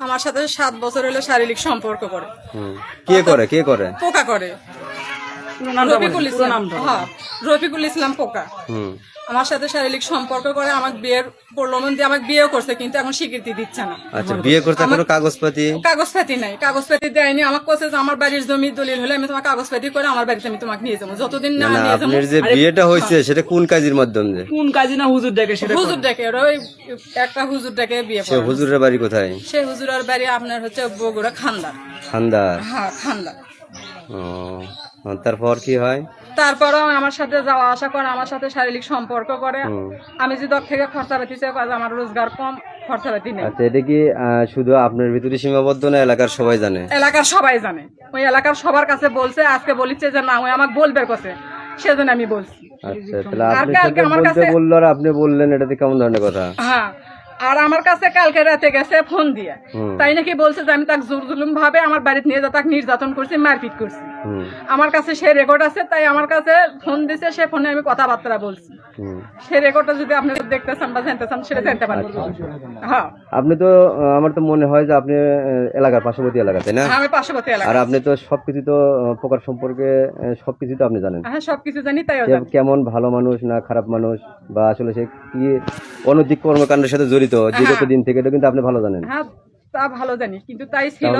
আমার সাথে সাত বছর হলো শারীরিক সম্পর্ক করে। কে করে? কে করে? পোকা করে। রফিকুল ইসলাম। হ্যাঁ রফিকুল ইসলাম পোকা। হুম। আমার সাথে শারীরিক সম্পর্ক করে আমাকে বিয়ের প্রলোভন দিয়ে আমাকে বিয়েও করছে কিন্তু এখন স্বীকৃতি দিচ্ছে না। আচ্ছা বিয়ে করতে কোনো কাগজপাতি? কাগজপাতি নাই কাগজপাতি দেয়নি। আমাকে কোসে যে আমার বাড়ির জমি দলিল হলে আমি তোমাকে কাগজপাতি করে আমার বাড়িতে আমি তোমাকে নিয়ে যাব। যতদিন না নিয়ে যাব আপনার যে বিয়েটা হয়েছে সেটা কোন কাজের মাধ্যমে? কোন কাজী না হুজুর দেখে সেটা হুজুর ডেকে ওই একটা হুজুর ডেকে বিয়ে সে পড়ানো। হুজুরের বাড়ি কোথায়? সেই হুজুরের বাড়ি আপনার হচ্ছে বগুড়া খান্দার। খান্দার? হ্যাঁ খান্দার। ও তারপর কি হয়? তারপরেও আমার সাথে যাওয়া আসা করে আমার সাথে শারীরিক সম্পর্ক করে। আমি যদি থেকে খরচা পাতি চাই কাজ আমার রোজগার কম খরচা পাতি নেই। আচ্ছা এটা কি শুধু আপনার ভিতরে সীমাবদ্ধ না এলাকার সবাই জানে? এলাকার সবাই জানে। ওই এলাকার সবার কাছে বলছে আজকে বলিছে যে না ওই আমাকে বলবে কাছে সেজন্য আমি বলছি। আচ্ছা তাহলে কাছে- বলল আর আপনি বললেন এটা এটাতে কেমন ধরনের কথা? হ্যাঁ আর আমার কাছে কালকে রাতে গেছে ফোন দিয়ে। তাই নাকি বলছে যে আমি তাকে জোর জুলুম ভাবে আমার বাড়িতে নিয়ে যা তাকে নির্যাতন করছি মারপিট করছি। আমার কাছে সে রেকর্ড আছে তাই আমার কাছে ফোন দিছে সে ফোনে আমি কথাবার্তা বলছি। সে রেকর্ডটা যদি আপনি দেখতে চান বা জানতে চান সেটা জানতে পারবেন হ্যাঁ। আপনি তো আমার তো মনে হয় যে আপনি এলাকার পার্শ্ববর্তী এলাকা তাই না? আমি পার্শ্ববর্তী এলাকা। আর আপনি তো সবকিছু তো প্রকার সম্পর্কে সবকিছু তো আপনি জানেন। হ্যাঁ সবকিছু জানি জানি। কেমন ভালো মানুষ না খারাপ মানুষ বা আসলে সে কি অনৈতিক কর্মকাণ্ডের সাথে জড়িত? বিগত দিন থেকে এটা কিন্তু আপনি ভালো জানেন। হ্যাঁ তা ভালো জানি। কিন্তু তাই ছিল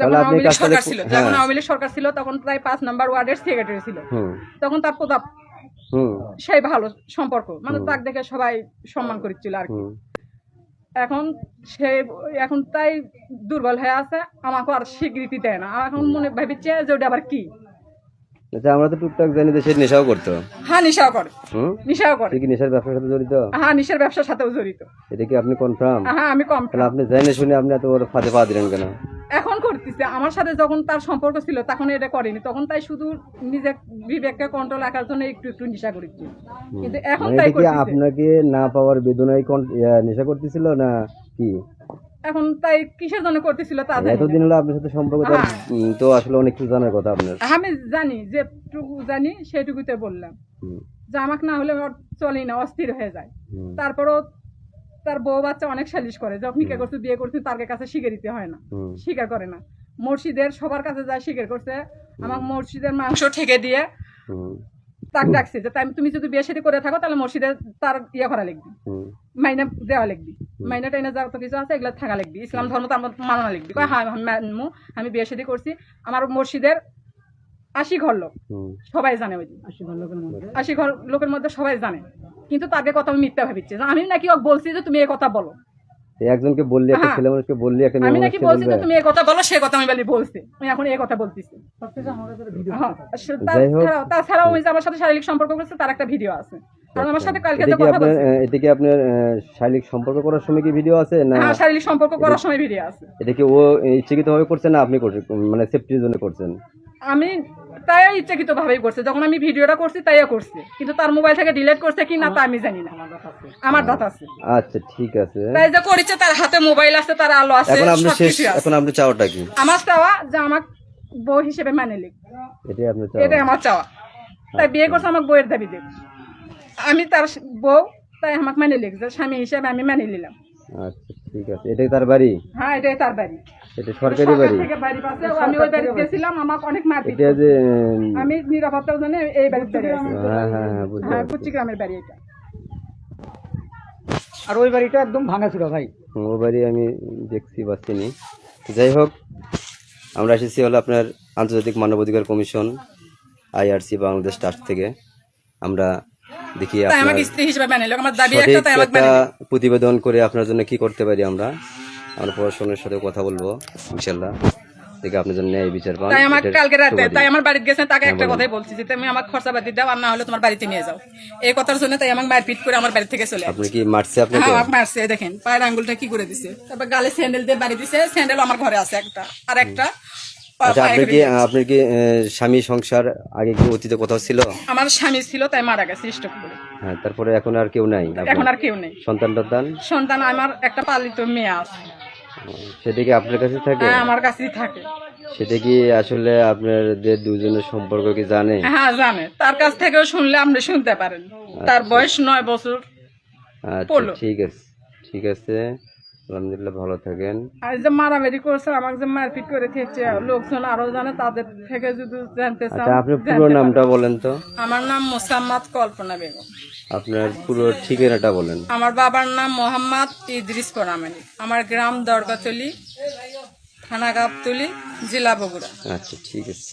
যখন আওয়ামী লীগ সরকার ছিল হ্যাঁ। যখন আওয়ামী লীগ সরকার ছিল তখন প্রায় পাঁচ নাম্বার ওয়ার্ডের সেক্রেটারি ছিল। তখন তার প্রতাপ সেই ভালো সম্পর্ক মানে তাক দেখে সবাই সম্মান করেছিল আর কি। এখন সে এখন তাই দুর্বল হয়ে আছে আমাকে আর স্বীকৃতি দেয় না। এখন মনে ভাবিচ্ছে যে ওটা আবার কি? আচ্ছা আমরা তো টুকটাক জানি সে নেশাও করতো। হ্যাঁ নিশাও করে। হুম? নিশাও করে। কি নেশার ব্যবসার সাথে জড়িত? হ্যাঁ নিশার ব্যবসার সাথেও জড়িত। এটা কি আপনি কনফার্ম হ্যাঁ আমি তাহলে আপনি জেনে শুনে আপনি এত বড় ফাঁদে পা দিলেন কেন? এখন করতেছে। আমার সাথে যখন তার সম্পর্ক ছিল তখন এটা করেনি। তখন তাই শুধু নিজের বিবেককে কন্ট্রোল রাখার জন্য একটু একটু নেশা করেছি। কিন্তু এখন মানে তাই করতেছে। আপনাকে না পাওয়ার বেদনায় নেশা করতেছিল না কি? এখন তাই কিসের জন্য করতেছিল তা জানি না। এতদিন হলো আপনার সাথে সম্পর্ক হ্যাঁ। উম, তো আসলে অনেক কিছু জানার কথা আপনার। আমি জানি যেটুকু জানি সেটুকুতে বললাম। হুম, যে আমাকে না হলে ওর চলেই না অস্থির হয়ে যায়। হুম, তারপরও তার বউ বাচ্চা অনেক সালিশ করে যখন কে করছে বিয়ে করছে তার কাছে স্বীকার দিতে হয় না। হুম, স্বীকার করে না। মসজিদের সবার কাছে যায় স্বীকার করছে আমার মসজিদের মাংস ঠেকে দিয়ে হুম, তাক ডাকছে যে তাই তুমি যদি বিয়ে শাদী করে থাকো তাহলে মসজিদে তার ইয়ে করা লিখবি। হুম, মাইনা দেওয়া লিখবি। মাইনা টাইনা যা তো কিছু আছে এগুলো থাকা লিখবি ইসলাম ধর্ম তো আমার মানানো লিখবি কয় হ্যাঁ আমি মানমু, আমি বিয়ে শাদী করছি। আমার মসজিদের আশি ঘর লোক। সবাই জানে ওই আশি ঘর লোকের মধ্যে? সবাই জানে। কিন্তু তাকে কথা আমি মিথ্যা ভাবিচ্ছে। আমি নাকি ওকে বলছি যে তুমি এই কথা বলো। একজনকে বললি একটা হ্যাঁ। ছেলে মানুষকে বললি একটা আমি নাকি বলছি যে তুমি এই কথা বলো সে কথা আমি বলি বলছি। আমি এখন এই কথা বলতেছি। হ্যাঁ। তাছাড়াও আমার সাথে শারীরিক সম্পর্ক করছে তার একটা ভিডিও আছে। আমার সাথে কালকে এটা কথা আপনার এটা কি আপনার শারীরিক সম্পর্ক করার সময় কি ভিডিও আছে? না হ্যাঁ শারীরিক সম্পর্ক করার সময় ভিডিও আছে। এটা কি ও ইচ্ছাকৃত করছেন না আপনি করছেন মানে সেফটির জন্য করছেন? আমি তাই ইচ্ছাকৃত ভাবেই করছে। যখন আমি ভিডিওটা করছি তাইও করছে। কিন্তু তার মোবাইল থেকে ডিলিট করছে কি না তা আমি জানি না। আমার দাঁত আছে। আচ্ছা ঠিক আছে। তাই যে করেছে তার হাতে মোবাইল আছে তার আলো আছে এখন আপনি শেষ এখন আপনি চাওয়াটা কি? আমার চাওয়া যে আমার বউ হিসেবে মানে লিখ। এটাই আপনার চাওয়া। এটাই আমার চাওয়া। তাই বিয়ে করছে আমার বউয়ের দাবি দেব আমি তার বউ তাই আমাকে মানে লিখ যে স্বামী হিসেবে আমি মানে নিলাম। আচ্ছা ঠিক আছে। এটাই তার বাড়ি? হ্যাঁ এটাই তার বাড়ি। এটা সরকারি সরকার বাড়ি? থেকে বাড়ি পাশে আমি ওই বাড়িতে গেছিলাম আমাকে অনেক মারপিট এটা যে আমি নিরাপত্তার জন্য এই বাড়িতে বাড়ি আছি হ্যাঁ হ্যাঁ হ্যাঁ হ্যাঁ কুচি গ্রামের বাড়ি এটা। আর ওই বাড়িটা একদম ভাঙাচুরা ভাই। ও বাড়ি আমি দেখছি যাই হোক আমরা এসেছি হলো আপনার আন্তর্জাতিক মানবাধিকার কমিশন আইআরসি বাংলাদেশ ট্রাস্ট থেকে। আমরা দেখি আপনার একটা। প্রতিবেদন করে আপনার জন্য কি করতে পারি আমরা? আমরা প্রশাসনের সাথে কথা বলব ইনশাল্লাহ দেখে আপনার জন্য ন্যায় বিচার পান তাই আমার কালকে রাতে তাই আমার বাড়িতে গেছে তাকে একটা কথাই বলছি যে তুমি আমার খরচা বাদি দাও আর না হলে তোমার বাড়িতে নিয়ে যাও। এই কথার জন্য তাই আমাকে মারপিট করে আমার বাড়ি থেকে চলে আপনি কি মারছে হ্যাঁ মারছে দেখেন পায়ের আঙ্গুলটা কি করে দিছে? তারপর গালে স্যান্ডেল দিয়ে বাড়ি দিছে স্যান্ডেল আমার ঘরে আছে একটা আর একটা আচ্ছা পায়ে আপনার কি। আপনার কি স্বামী সংসার আগে কি অতীতে কোথাও ছিল? আমার স্বামী ছিল তাই মারা গেছে স্টক করে হ্যাঁ তারপরে এখন আর কেউ নাই? এখন আর কেউ নেই। সন্তান টন্তান? সন্তান আমার একটা পালিত মেয়ে আছে। সেটা কি আপনার কাছে থাকে? হ্যাঁ আমার কাছেই থাকে। সেটা কি আসলে আপনাদের দুজনের সম্পর্ক কি জানে? হ্যাঁ জানে। তার কাছ থেকেও শুনলে আপনি শুনতে পারেন। তার বয়স নয় বছর আচ্ছা ঠিক আছে ঠিক আছে। আলহামদুলিল্লাহ ভালো থাকেন। আর যে মারামারি করছে আমাকে যে মারপিট করে থেকছে লোকজন আরও জানে তাদের থেকে যদি জানতে চান আচ্ছা আপনার জানতে পুরো নামটা বলেন তো। আমার নাম মোসাম্মদ কল্পনা বেগম। আপনার পুরো ঠিকানাটা বলেন। আমার বাবার নাম মোহাম্মদ ইদ্রিস পরামানি আমার গ্রাম দরগাতলি থানা গাবতলি জেলা বগুড়া। আচ্ছা ঠিক আছে।